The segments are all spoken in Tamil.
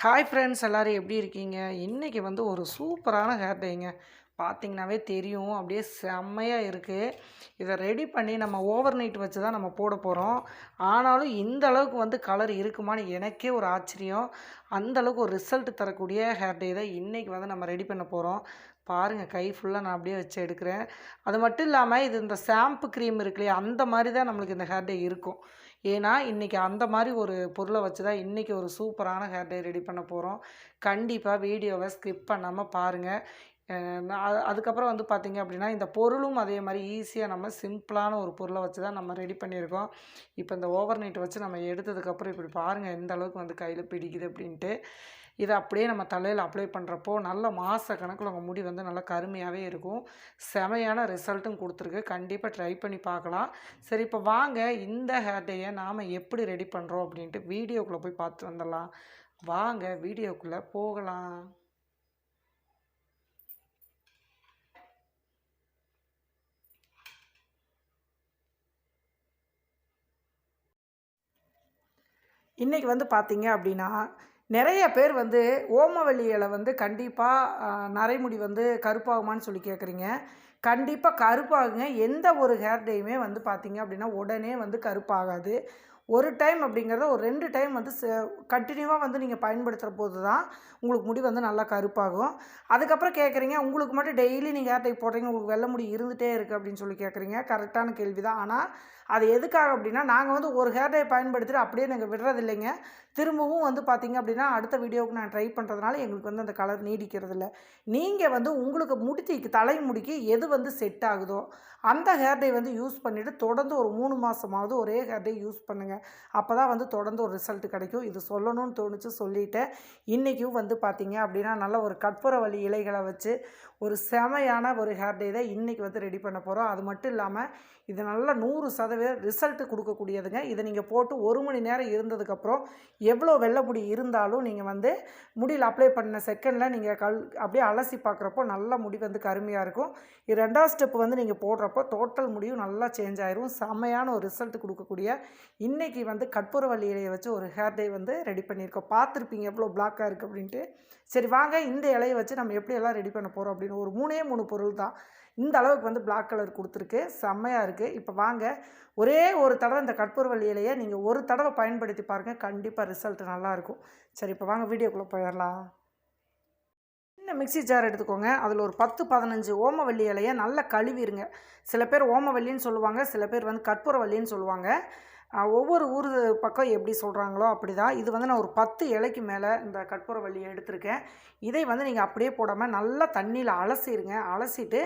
ஹாய் ஃப்ரெண்ட்ஸ் எல்லோரும் எப்படி இருக்கீங்க? இன்றைக்கி வந்து ஒரு சூப்பரான ஹேர் டேங்க பார்த்திங்கனாவே தெரியும். அப்படியே செம்மையாக இருக்குது இதை ரெடி பண்ணி நம்ம ஓவர் நைட் வச்சு தான் நம்ம போட போகிறோம் ஆனாலும் இந்த அளவுக்கு வந்து கலர் இருக்குமான்னு எனக்கே ஒரு ஆச்சரியம். அந்தளவுக்கு ஒரு ரிசல்ட் தரக்கூடிய ஹேர் டே தான் இன்றைக்கி வந்து நம்ம ரெடி பண்ண போகிறோம் பாருங்கள் கை ஃபுல்லாக நான் அப்படியே வச்சு எடுக்கிறேன். அது மட்டும் இல்லாமல் இது இந்த ஷாம்பு க்ரீம் இருக்கு இல்லையா? அந்த மாதிரி தான் நம்மளுக்கு இந்த ஹேர் டே இருக்கும். ஏன்னா இன்றைக்கி அந்த மாதிரி ஒரு பொருளை வச்சு தான் இன்றைக்கி ஒரு சூப்பரான ஹேர் டே ரெடி பண்ண போகிறோம் கண்டிப்பாக வீடியோவை ஸ்கிப் பண்ணாமல் பாருங்கள் அது- அதுக்கப்புறம் வந்து பார்த்திங்க அப்படின்னா இந்த பொருளும் அதே மாதிரி ஈஸியாக நம்ம சிம்பிளான ஒரு பொருளை வச்சு தான் நம்ம ரெடி பண்ணியிருக்கோம். இப்போ இந்த ஓவர் நைட் வச்சு நம்ம எடுத்ததுக்கப்புறம் இப்படி பாருங்கள் எந்த அளவுக்கு வந்து கையில் பிடிக்குது அப்படின்ட்டு. இதை அப்படியே நம்ம தலையில் அப்ளை பண்ணுறப்போ நல்ல மாத கணக்கில் உங்கள் முடி வந்து நல்லா கருமையாகவே இருக்கும். செமையான ரிசல்ட்டும் கொடுத்துருக்கு. கண்டிப்பாக ட்ரை பண்ணி பார்க்கலாம். சரி இப்போ வாங்க. இந்த ஹேர் டேயை நாம் எப்படி ரெடி பண்ணுறோம் அப்படின்ட்டு வீடியோக்குள்ளே போய் பார்த்து வந்துடலாம். வாங்க வீடியோக்குள்ளே போகலாம். இன்றைக்கி வந்து பார்த்தீங்க அப்படின்னா நிறைய பேர் வந்து ஓமவல்லி இலை வந்து கண்டிப்பாக நரைமுடி வந்து கருப்பாகுமான்னு சொல்லி கேட்குறீங்க கண்டிப்பாக கருப்பாகுங்க. எந்த ஒரு ஹேர் டேயுமே வந்து பார்த்தீங்க அப்படின்னா உடனே வந்து கருப்பாகாது. ஒரு டைம் அப்படிங்கிறத ஒரு ரெண்டு டைம் வந்து கண்டினியூவாக வந்து நீங்கள் பயன்படுத்துகிற போது தான் உங்களுக்கு முடி வந்து நல்லா கருப்பாகும். அதுக்கப்புறம் கேட்குறீங்க உங்களுக்கு மட்டும் டெய்லி நீங்கள் ஹேர் டைப் போடுறீங்க உங்களுக்கு வெள்ளை முடி இருந்துகிட்டே இருக்குது அப்படின்னு சொல்லி கேட்குறீங்க கரெக்டான கேள்வி தான் ஆனால் அது எதுக்காக அப்படின்னா நாங்கள் வந்து ஒரு ஹேர் டை பயன்படுத்திட்டு அப்படியே நாங்கள் விடுறது இல்லைங்க திரும்பவும் வந்து பார்த்திங்க அப்படின்னா அடுத்த வீடியோவுக்கு நான் ட்ரை பண்ணுறதுனால எங்களுக்கு வந்து அந்த கலர் நீடிக்கிறது இல்லை நீங்கள் வந்து உங்களுக்கு முடிக்கு தலைமுடிக்கு எது வந்து செட் ஆகுதோ அந்த ஹேர் டை வந்து யூஸ் பண்ணிவிட்டு தொடர்ந்து ஒரு மூணு மாதமாவது ஒரே ஹேர் டே யூஸ் பண்ணுங்கள் அப்போ தான் வந்து தொடர்ந்து ஒரு ரிசல்ட் கிடைக்கும். இது சொல்லணும்னு தோணுச்சு சொல்லிட்டேன். இன்றைக்கும் வந்து பார்த்தீங்க அப்படின்னா நல்ல ஒரு கற்பூரவள்ளி இலைகளை வச்சு ஒரு செமையான ஒரு ஹேர் டே தான் இன்றைக்கி வந்து ரெடி பண்ண போகிறோம் அது மட்டும் இல்லாமல் இது நல்லா நூறு சதவீதம் ரிசல்ட் கொடுக்கக்கூடியதுங்க. இதை நீங்கள் போட்டு ஒரு மணி நேரம் இருந்ததுக்கப்புறம் எவ்வளோ வெள்ளை முடி இருந்தாலும் நீங்கள் வந்து முடியில் அப்ளை பண்ண செகண்டில் நீங்கள் கல் அப்படியே அலசி பார்க்குறப்போ நல்ல முடி வந்து கருமையாக இருக்கும். இது ரெண்டாவது ஸ்டெப் வந்து நீங்கள் போடுறப்போ டோட்டல் முடியும் நல்லா சேஞ்ச் ஆயிரும். செம்மையான ஒரு ரிசல்ட் கொடுக்கக்கூடிய இன்றைக்கி வந்து கற்பூரவள்ளி இலையை வச்சு ஒரு ஹேர் டே வந்து ரெடி பண்ணியிருக்கோம். பார்த்துருப்பீங்க எவ்வளோ பிளாக்காக இருக்குது அப்படின்ட்டு. சரி வாங்க இந்த இலையை வச்சு நம்ம எப்படியெல்லாம் ரெடி பண்ண போகிறோம் அப்படின்னு. ஒரு மூணே மூணு பொருள் தான். இந்த அளவுக்கு வந்து பிளாக் கலர் கொடுத்துருக்கு. செம்மையாக இருக்குது இப்போ வாங்க ஒரே ஒரு தடவை இந்த கற்பூரவள்ளி இலையை நீங்கள் ஒரு தடவை பயன்படுத்தி பாருங்கள் கண்டிப்பாக ரிசல்ட் நல்லாயிருக்கும் சரி இப்போ வாங்க வீடியோக்குள்ளே போயிடலாம். சின்ன மிக்ஸி ஜார் எடுத்துக்கோங்க. அதில் ஒரு பத்து பதினஞ்சு ஓமவல்லி இலையை நல்லா கழுவிடுங்க சில பேர் ஓமவல்லின்னு சொல்லுவாங்க. சில பேர் வந்து கற்பூரவல்லின்னு சொல்லுவாங்க. ஒவ்வொரு ஊர் பக்கம் எப்படி சொல்கிறாங்களோ அப்படி தான் இது வந்து நான் ஒரு பத்து இலைக்கு மேலே இந்த கற்பூரவள்ளியை எடுத்திருக்கேன். இதை வந்து நீங்கள் அப்படியே போடாமல் நல்லா தண்ணியில் அலசிடுங்க அலசிட்டு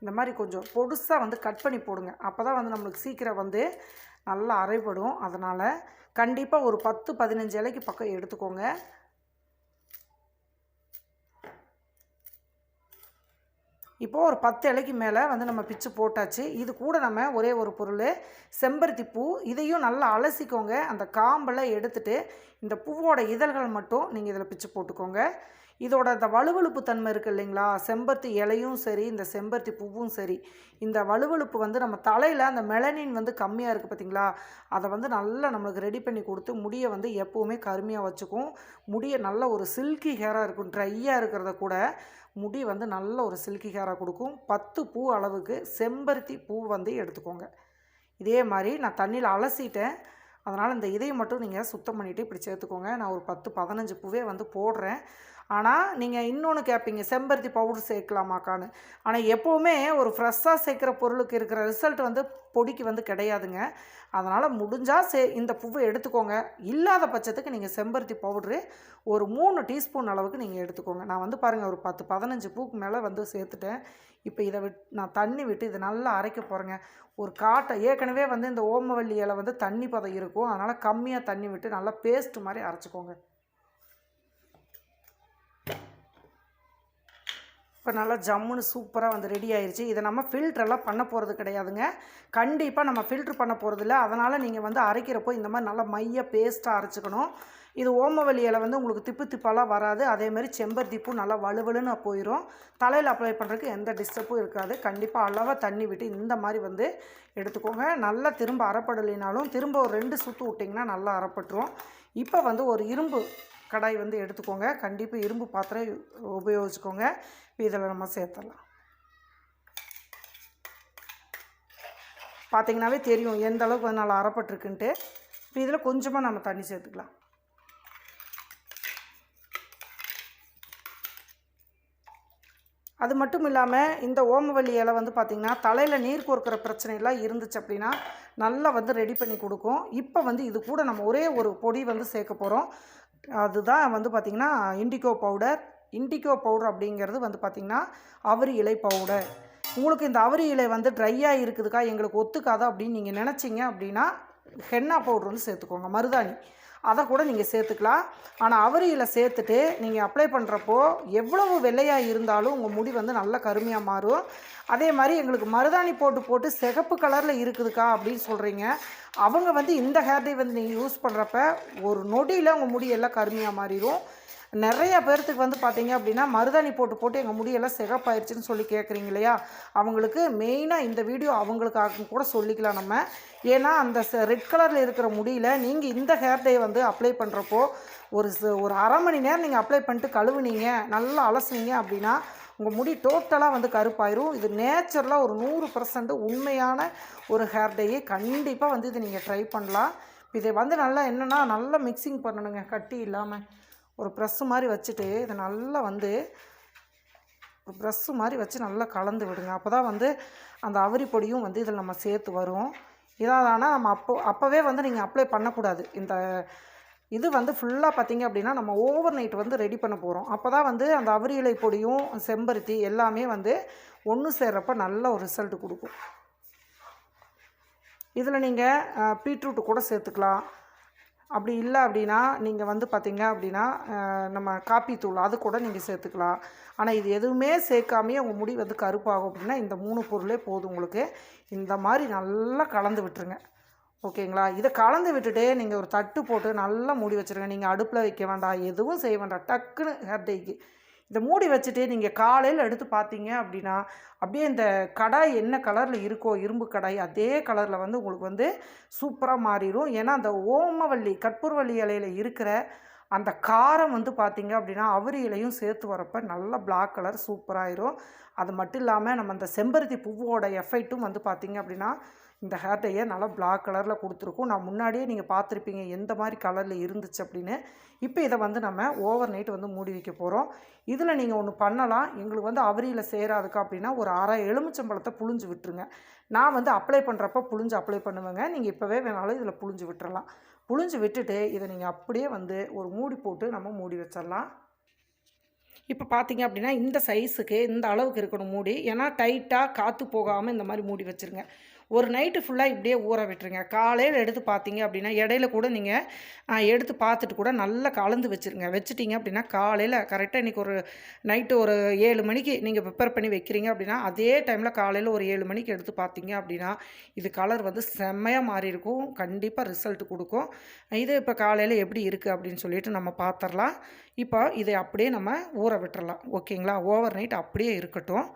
இந்த மாதிரி கொஞ்சம் பொடுசாக வந்து கட் பண்ணி போடுங்க. அப்போ தான் வந்து நம்மளுக்கு சீக்கிரம் வந்து நல்லா அரைப்படும் அதனால் கண்டிப்பாக ஒரு பத்து பதினஞ்சு இலைக்கு பக்கம் எடுத்துக்கோங்க. இப்போது ஒரு பத்து இலைக்கு மேலே வந்து நம்ம பிச்சு போட்டாச்சு. இது கூட நம்ம ஒரே ஒரு பொருள் செம்பருத்தி பூ. இதையும் நல்லா அலசிக்கோங்க. அந்த காம்பெல்லாம் எடுத்துகிட்டு இந்த பூவோட இதழ்கள் மட்டும் நீங்கள் இதில் பிச்சு போட்டுக்கோங்க. இதோட இந்த வலுவழுப்பு தன்மை இருக்குது இல்லைங்களா? செம்பருத்தி இலையும் சரி இந்த செம்பருத்தி பூவும் சரி. இந்த வலுவழுப்பு வந்து நம்ம தலையில் அந்த மெலனின் வந்து கம்மியாக இருக்குது பார்த்தீங்களா அதை வந்து நல்லா நம்மளுக்கு ரெடி பண்ணி கொடுத்து முடியை வந்து எப்போவுமே கருமையாக வச்சுக்கும். முடியை நல்ல ஒரு சில்கி ஹேராக இருக்கும் ட்ரையாக இருக்கிறத கூட முடி வந்து நல்ல ஒரு சில்கி ஹேராக கொடுக்கும். பத்து பூ அளவுக்கு செம்பருத்தி பூ வந்து எடுத்துக்கோங்க. இதே மாதிரி நான் தண்ணியில் அலசிட்டேன். அதனால் இந்த இதையை மட்டும் நீங்கள் சுத்தம் பண்ணிவிட்டு இப்படி சேர்த்துக்கோங்க. நான் ஒரு பத்து பதினஞ்சு பூவே வந்து போடுறேன். ஆனால் நீங்கள் இன்னொன்று கேட்பீங்க செம்பருத்தி பவுடர் சேர்க்கலாமாக்கான்னு. ஆனால் எப்போவுமே ஒரு ஃப்ரெஷ்ஷாக சேர்க்குற பொருளுக்கு இருக்கிற ரிசல்ட் வந்து பொடிக்கு வந்து கிடையாதுங்க. அதனால் முடிஞ்சால் சே இந்த பூவை எடுத்துக்கோங்க. இல்லாத பட்சத்துக்கு நீங்கள் செம்பருத்தி பவுட்ரு ஒரு மூணு டீஸ்பூன் அளவுக்கு நீங்கள் எடுத்துக்கோங்க. நான் வந்து பாருங்கள் ஒரு பத்து பதினஞ்சு பூக்கு மேலே வந்து சேர்த்துட்டேன். இப்போ இதை விட் நான் தண்ணி விட்டு இதை நல்லா அரைக்க போகிறேங்க ஒரு காட்டை ஏற்கனவே வந்து இந்த ஓமவல்லி இலை வந்து தண்ணி பதம் இருக்கும். அதனால் கம்மியாக தண்ணி விட்டு நல்லா பேஸ்ட் மாதிரி அரைச்சிக்கோங்க. இப்போ நல்லா ஜம்முன்னு சூப்பராக வந்து ரெடி ஆயிடுச்சு இதை நம்ம ஃபில்டரெல்லாம் பண்ண போகிறது கிடையாதுங்க. கண்டிப்பாக நம்ம ஃபில்ட்ரு பண்ண போகிறதில்ல அதனால் நீங்கள் வந்து அரைக்கிறப்போ இந்த மாதிரி நல்லா மைய பேஸ்ட்டாக அரைச்சிக்கணும். இது ஓமவெளியில் வந்து உங்களுக்கு திப்பு திப்பாலாம் வராது. அதேமாதிரி செம்பருத்திப்பும் நல்லா வலுவலுன்னு போயிடும் தலையில் அப்ளை பண்ணுறதுக்கு எந்த டிஸ்டர்பும் இருக்காது. கண்டிப்பாக அளவாக தண்ணி விட்டு இந்த மாதிரி வந்து எடுத்துக்கோங்க. நல்லா திரும்ப அறப்படலினாலும் திரும்ப ஒரு ரெண்டு சுற்று விட்டிங்கன்னா நல்லா அறப்பட்டுரும் இப்போ வந்து ஒரு இரும்பு கடாய் வந்து எடுத்துக்கோங்க. கண்டிப்பாக இரும்பு பாத்திரம் உபயோகிச்சுக்கோங்க. இதில் நம்ம சேர்த்துடலாம். பார்த்தீங்கன்னாவே தெரியும் எந்த அளவுக்கு வந்து நல்லா அறப்பட்டிருக்குன்ட்டு இப்போ இதில் கொஞ்சமாக நம்ம தண்ணி சேர்த்துக்கலாம். அது மட்டும் இல்லாமல் இந்த ஓமவல்லி இலை வந்து பார்த்திங்கன்னா தலையில் நீர் கோர்க்கிற பிரச்சனையெல்லாம் இருந்துச்சு அப்படின்னா நல்லா வந்து ரெடி பண்ணி கொடுக்கும். இப்போ வந்து இது கூட நம்ம ஒரே ஒரு பொடி வந்து சேர்க்க போகிறோம் அதுதான் வந்து பார்த்திங்கன்னா இண்டிகோ பவுடர் இண்டிகோ பவுடர் அப்படிங்கிறது வந்து பார்த்திங்கன்னா அவரி இலை பவுடர் உங்களுக்கு இந்த அவரி இலை வந்து ட்ரையாக இருக்குதுக்கா எங்களுக்கு ஒத்துக்காதா அப்படின்னு நீங்கள் நினச்சிங்க அப்படின்னா ஹென்னா பவுடர் வந்து சேர்த்துக்கோங்க. மருதாணி. அதை கூட நீங்கள் சேர்த்துக்கலாம். ஆனால் அவரியில் சேர்த்துட்டு நீங்கள் அப்ளை பண்ணுறப்போ எவ்வளவு வெள்ளையாக இருந்தாலும் உங்கள் முடி வந்து நல்ல கருமையாக மாறும். அதே மாதிரி எங்களுக்கு மருதாணி போட்டு போட்டு சிகப்பு கலரில் இருக்குதுக்கா அப்படின்னு சொல்கிறீங்க அவங்க வந்து இந்த ஹேர் டே வந்து நீங்கள் யூஸ் பண்ணுறப்ப ஒரு நொடியில் உங்கள் முடி எல்லாம் கருமையாக மாறிடும் நிறைய பேர்த்துக்கு வந்து பார்த்தீங்க அப்படின்னா மருதாணி போட்டு போட்டு எங்கள் முடியெல்லாம் சிகப்பாயிருச்சுன்னு சொல்லி கேட்குறீங்க இல்லையா? அவங்களுக்கு மெயினாக இந்த வீடியோ அவங்களுக்காக கூட சொல்லிக்கலாம் நம்ம. ஏன்னா அந்த ரெட் கலரில் இருக்கிற முடியில் நீங்கள் இந்த ஹேர் டே வந்து அப்ளை பண்ணுறப்போ ஒரு ஒரு அரை மணி நேரம் நீங்கள் அப்ளை பண்ணிட்டு கழுவுனீங்க நல்லா அலசுனீங்க அப்படின்னா உங்கள் முடி டோட்டலாக வந்து கருப்பாயிரும். இது நேச்சுரலாக ஒரு நூறு பர்சன்ட் உண்மையான ஒரு ஹேர் டேயே கண்டிப்பாக வந்து இது நீங்கள் ட்ரை பண்ணலாம். இதை வந்து நல்லா என்னென்னா நல்லா மிக்சிங் பண்ணணுங்க கட்டி இல்லாமல் ஒரு ப்ரெஸ்ஸு மாதிரி வச்சுட்டு இதை நல்லா வந்து ஒரு ப்ரெஸ்ஸு மாதிரி வச்சு நல்லா கலந்து விடுங்க. அப்போ தான் வந்து அந்த அவரி பொடியும் வந்து இதில் நம்ம சேர்த்து வரும். இதானால் நம்ம அப்போ அப்போவே வந்து நீங்கள் அப்ளை பண்ணக்கூடாது. இந்த இது வந்து ஃபுல்லாக பார்த்தீங்க அப்படின்னா நம்ம ஓவர் நைட் வந்து ரெடி பண்ண போகிறோம். அப்போ தான் வந்து அந்த அவரி இலை பொடியும் செம்பருத்தி எல்லாமே வந்து ஒன்று சேர்கிறப்ப நல்ல ஒரு ரிசல்ட் கொடுக்கும். இதில் நீங்கள் பீட்ரூட்டு கூட சேர்த்துக்கலாம். அப்படி இல்லை அப்படின்னா நீங்கள் வந்து பார்த்திங்க அப்படின்னா நம்ம காப்பி தூள் அது கூட நீங்கள் சேர்த்துக்கலாம். ஆனால் இது எதுவுமே சேர்க்காமையே உங்கள் முடி வந்து கருப்பாகும் அப்படின்னா இந்த மூணு பொருளே போதும் உங்களுக்கு. இந்த மாதிரி நல்லா கலந்து விட்டுருங்க. ஓகேங்களா? இதை கலந்து விட்டுட்டு நீங்கள் ஒரு தட்டு போட்டு நல்லா மூடி வச்சுருங்க. நீங்கள் அடுப்பில் வைக்க வேண்டாம். எதுவும் செய்ய வேண்டாம். டக்குன்னு ஹேர் டேக்கு இதை மூடி வச்சுட்டு நீங்கள் காலையில் எடுத்து பார்த்தீங்க அப்படின்னா அப்படியே இந்த கடாய் என்ன கலரில் இருக்கோ இரும்பு கடாய் அதே கலரில் வந்து உங்களுக்கு வந்து சூப்பராக மாறிடும் ஏன்னா அந்த ஓமவல்லி கற்பூர்வல்லி இலையில் இருக்கிற அந்த காரம் வந்து பார்த்திங்க அப்படின்னா அவரி இலையும் சேர்த்து வரப்ப நல்ல பிளாக் கலர் சூப்பராகிடும் அது மட்டும் இல்லாமல் நம்ம அந்த செம்பருத்தி பூவோட எஃபெக்ட்டும் வந்து பார்த்திங்க அப்படின்னா இந்த ஹேட்டையை நல்லா பிளாக் கலரில் கொடுத்துருக்கும்? நான் முன்னாடியே நீங்கள் பார்த்துருப்பீங்க எந்த மாதிரி கலரில் இருந்துச்சு அப்படின்னு. இப்போ இதை வந்து நம்ம ஓவர் நைட் வந்து மூடி வைக்க போகிறோம் இதில் நீங்கள் ஒன்று பண்ணலாம். எங்களுக்கு வந்து அவரியில் சேராதுக்கா அப்படின்னா ஒரு அரை எலுமிச்சம்பழத்தை புழிஞ்சு விட்டுருங்க. நான் வந்து அப்ளை பண்ணுறப்ப புழிஞ்சு அப்ளை பண்ணுவேங்க. நீங்கள் இப்போவே வேணாலும் இதில் புழிஞ்சு விட்டுறலாம். புழிஞ்சு விட்டுட்டு இதை நீங்கள் அப்படியே வந்து ஒரு மூடி போட்டு நம்ம மூடி வச்சிடலாம். இப்போ பார்த்தீங்க அப்படின்னா இந்த சைஸுக்கு இந்த அளவுக்கு இருக்கணும் மூடி. ஏன்னா டைட்டாக காற்று போகாமல் இந்த மாதிரி மூடி வச்சுருங்க. ஒரு நைட்டு ஃபுல்லாக இப்படியே ஊற விட்டுருங்க. காலையில் எடுத்து பார்த்தீங்க அப்படின்னா இடையில கூட நீங்கள் எடுத்து பார்த்துட்டு கூட நல்லா கலந்து வச்சுருங்க. வச்சுட்டீங்க அப்படின்னா காலையில் கரெக்டாக இன்றைக்கி ஒரு நைட்டு ஒரு ஏழு மணிக்கு நீங்கள் ப்ரிப்பேர் பண்ணி வைக்கிறீங்க அப்படின்னா அதே டைமில் காலையில் ஒரு ஏழு மணிக்கு எடுத்து பார்த்தீங்க அப்படின்னா இது கலர் வந்து செம்மையாக மாறி இருக்கும். கண்டிப்பாக ரிசல்ட் கொடுக்கும். இது இப்போ காலையில் எப்படி இருக்குது அப்படின்னு சொல்லிட்டு நம்ம பார்த்துடலாம் இப்போ இதை அப்படியே நம்ம ஊற விட்டுறலாம். ஓகேங்களா? ஓவர் நைட் அப்படியே இருக்கட்டும்.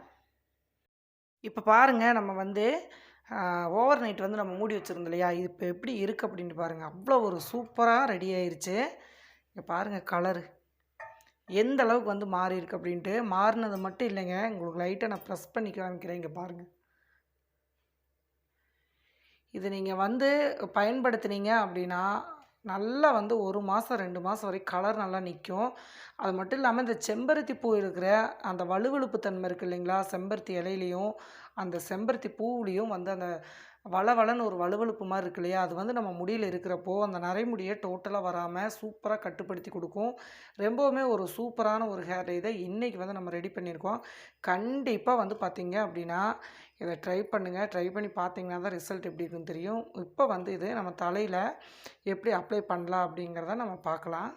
இப்போ பாருங்கள் நம்ம வந்து ஓவர் நைட் வந்து நம்ம மூடி வச்சுருந்தோம் இல்லையா? இது இப்போ எப்படி இருக்குது அப்படின்ட்டு பாருங்கள் அவ்வளோ ஒரு சூப்பராக ரெடி ஆயிடுச்சு இங்கே பாருங்கள் கலரு எந்த அளவுக்கு வந்து மாறி இருக்கு அப்படின்ட்டு. மாறினது மட்டும் இல்லைங்க. உங்களுக்கு லைட்டாக நான் ப்ரெஸ் பண்ணி காமிக்கிறேன். இங்கே பாருங்கள் இது நீங்கள் வந்து பயன்படுத்துனீங்க அப்படின்னா நல்லா வந்து ஒரு மாதம் ரெண்டு மாதம் வரைக்கும் கலர் நல்லா நிற்கும் அது மட்டும் இல்லாமல் இந்த செம்பருத்தி பூ இருக்கிற அந்த வலுவழுப்பு தன்மை இருக்குது இல்லைங்களா? செம்பருத்தி இலையிலையும் அந்த செம்பருத்தி பூவுலேயும் வந்து அந்த வளவளன்னு ஒரு வலுவழுப்பு மாதிரி இருக்கு இல்லையா? அது வந்து நம்ம முடியில் இருக்கிறப்போ அந்த நரைமுடியை டோட்டலாக வராமல் சூப்பராக கட்டுப்படுத்தி கொடுக்கும். ரொம்பவுமே ஒரு சூப்பரான ஒரு ஹேர் இதை இன்றைக்கி வந்து நம்ம ரெடி பண்ணியிருக்கோம். கண்டிப்பாக வந்து பார்த்திங்க அப்படின்னா இதை ட்ரை பண்ணுங்கள் ட்ரை பண்ணி பார்த்தீங்கன்னா தான் ரிசல்ட் எப்படி இருக்குன்னு தெரியும். இப்போ வந்து இது நம்ம தலையில் எப்படி அப்ளை பண்ணலாம் அப்படிங்கிறத நம்ம பார்க்கலாம்.